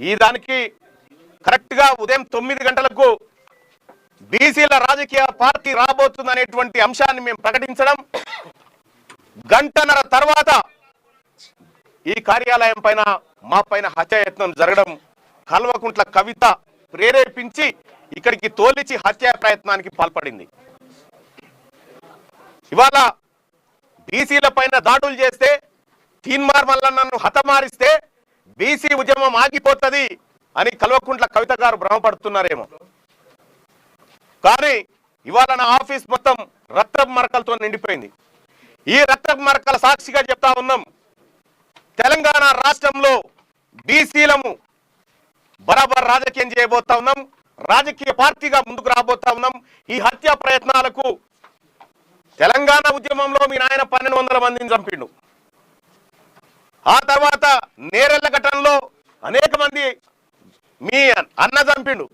ఈ దానికి కరెక్ట్గా ఉదయం తొమ్మిది గంటలకు బీసీల రాజకీయ పార్టీ రాబోతుందనేటువంటి అంశాన్ని మేము ప్రకటించడం గంటన్నర తర్వాత ఈ కార్యాలయం పైన మా పైన హత్యాయత్నం జరగడం కల్వకుంట్ల కవిత ప్రేరేపించి ఇక్కడికి తోలిచి హత్యా ప్రయత్నానికి పాల్పడింది. ఇవాళ బీసీల పైన దాడులు చేస్తే తీన్మార్ మల్లన్నను హతమారిస్తే బీసీ ఉద్యమం ఆగిపోతుంది అని కల్వకుంట్ల కవిత గారు భ్రమపడుతున్నారేమో. కానీ ఇవాళ నా ఆఫీస్ మొత్తం రక్తపు మరకలతో నిండిపోయింది. ఈ రక్తపు మరకల సాక్షిగా చెప్తా ఉన్నాం. తెలంగాణ రాష్ట్రంలో బీసీలము బరాబర్ రాజకీయం చేయబోతా ఉన్నాం. రాజకీయ పార్టీగా ముందుకు రాబోతా ఉన్నాం. ఈ హత్య ప్రయత్నాలకు తెలంగాణ ఉద్యమంలో మీ నాయన పన్నెండు వందల మందిని చంపిండు. ఆ తర్వాత నేరెళ్ళ ఘటనలో అనేక మంది మీ అన్న చంపిండు.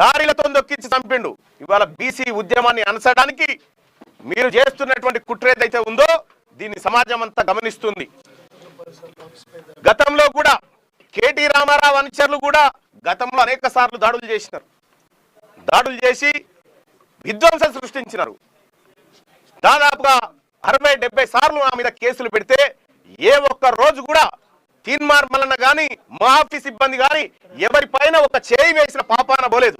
లారీలతో దొక్కించి చంపిండు. ఇవాళ బీసీ ఉద్యమాన్ని అనసడానికి మీరు చేస్తున్నటువంటి కుట్ర ఏదైతే ఉందో దీన్ని సమాజం అంతా గమనిస్తుంది. గతంలో కూడా కేటీ రామారావు అనుచరులు కూడా గతంలో అనేక సార్లు దాడులు చేసినారు. దాడులు చేసి విధ్వంసం సృష్టించినారు. దాదాపుగా అరవై డెబ్బై సార్లు నా మీద కేసులు పెడితే ఏ ఒక్క రోజు కూడా తీన్మార్ మల్లన్న కానీ మా ఆఫీస్ సిబ్బంది కానీ ఎవరి పైన ఒక చేయి వేసిన పాపాన పోలేదు.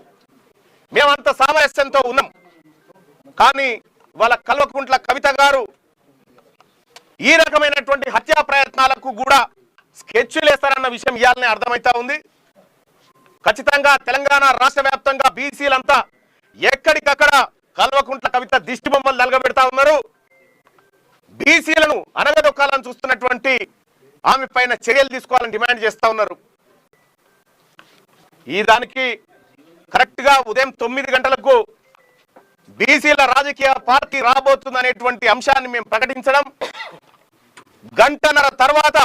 మేమంత సామరస్యంతో ఉన్నాం. కానీ వాళ్ళ కల్వకుంట్ల కవిత గారు ఈ రకమైనటువంటి హత్యా ప్రయత్నాలకు కూడా స్కెచ్లు వేస్తారన్న విషయం ఇవాళనే అర్థమవుతా ఉంది. ఖచ్చితంగా తెలంగాణ రాష్ట్ర వ్యాప్తంగా బీసీలంతా ఎక్కడికక్కడ కల్వకుంట్ల కవిత దిష్టి బొమ్మలు నలగబెడతా ఉన్నారు. బీసీలను అనగదొక్కాలని చూస్తున్నటువంటి ఆమె పైన చర్యలు తీసుకోవాలని డిమాండ్ చేస్తా ఉన్నారు. ఈ దానికి కరెక్ట్గా ఉదయం తొమ్మిది గంటలకు బీసీల రాజకీయ పార్టీ రాబోతుందనేటువంటి అంశాన్ని మేము ప్రకటించడం గంటన్నర తర్వాత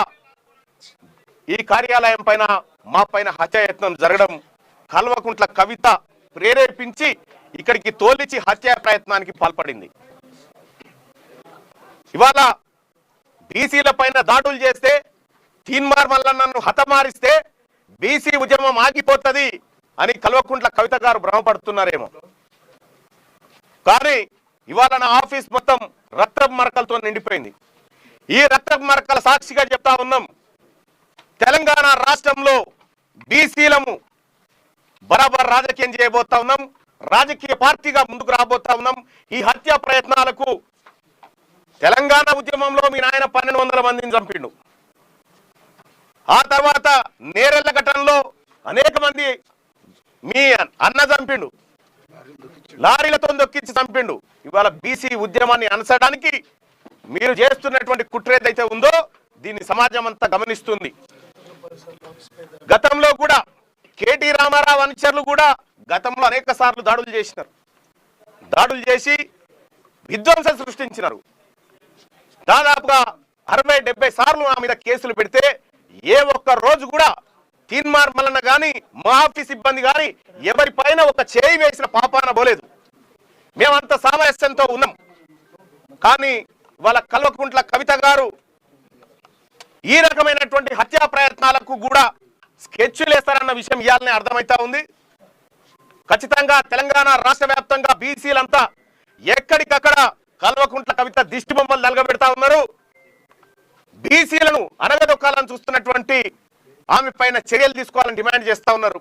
ఈ కార్యాలయం పైన మా పైన హత్యాయత్నం జరగడం కల్వకుంట్ల కవిత ప్రేరేపించి ఇక్కడికి తోలిచి హత్యా ప్రయత్నానికి పాల్పడింది. ఇవాళ బీసీల పైన దాడులు చేస్తే తీన్మార్ నన్ను హతమారిస్తే బీసీ ఉద్యమం ఆగిపోతుంది అని కల్వకుంట్ల కవిత గారు భ్రమపడుతున్నారేమో. కానీ ఇవాళ నా ఆఫీస్ మొత్తం రక్తపు మరకలతో నిండిపోయింది. ఈ రక్తపు మరకల సాక్షిగా చెప్తా ఉన్నాం. తెలంగాణ రాష్ట్రంలో బీసీలము బరాబర్ రాజకీయం చేయబోతా ఉన్నాం. రాజకీయ పార్టీగా ముందుకు రాబోతా ఉన్నాం. ఈ హత్య ప్రయత్నాలకు తెలంగాణ ఉద్యమంలో మీ నాయన పన్నెండు వందల మందిని చంపిండు. ఆ తర్వాత నేరెళ్ళ ఘటనలో అనేక మంది మీ అన్న చంపిండు. లారీలతో దొక్కించి చంపిండు. ఇవాళ బీసీ ఉద్యమాన్ని అనసడానికి మీరు చేస్తున్నటువంటి కుట్ర ఏదైతే ఉందో దీన్ని సమాజం అంతా గమనిస్తుంది. గతంలో కూడా కేటీ రామారావు అనుచరులు కూడా గతంలో అనేక సార్లు దాడులు చేసినారు. దాడులు చేసి విధ్వంసం సృష్టించినారు. దాదాపుగా అరవై డెబ్బై సార్లు నా మీద కేసులు పెడితే ఏ ఒక్క రోజు కూడా తీన్మార్ మల్లన్న కానీ మా ఆఫీస్ సిబ్బంది కానీ ఎవరి పైన ఒక చేయి వేసిన పాపాన పోలేదు. మేమంత సామరస్యంతో ఉన్నాం. కానీ వాళ్ళ కల్వకుంట్ల కవిత గారు ఈ రకమైనటువంటి హత్యా ప్రయత్నాలకు కూడా స్కెచ్లు వేస్తారన్న విషయం ఇవాళనే అర్థమవుతా ఉంది. ఖచ్చితంగా తెలంగాణ రాష్ట్ర వ్యాప్తంగా బీసీలంతా ఎక్కడికక్కడ కల్వకుంట్ల కవిత దిష్టి బొమ్మలు నలగబెడతా ఉన్నారు. బీసీలను అనగదొక్కాలని చూస్తున్నటువంటి ఆమె పైన చర్యలు తీసుకోవాలని డిమాండ్ చేస్తా ఉన్నారు.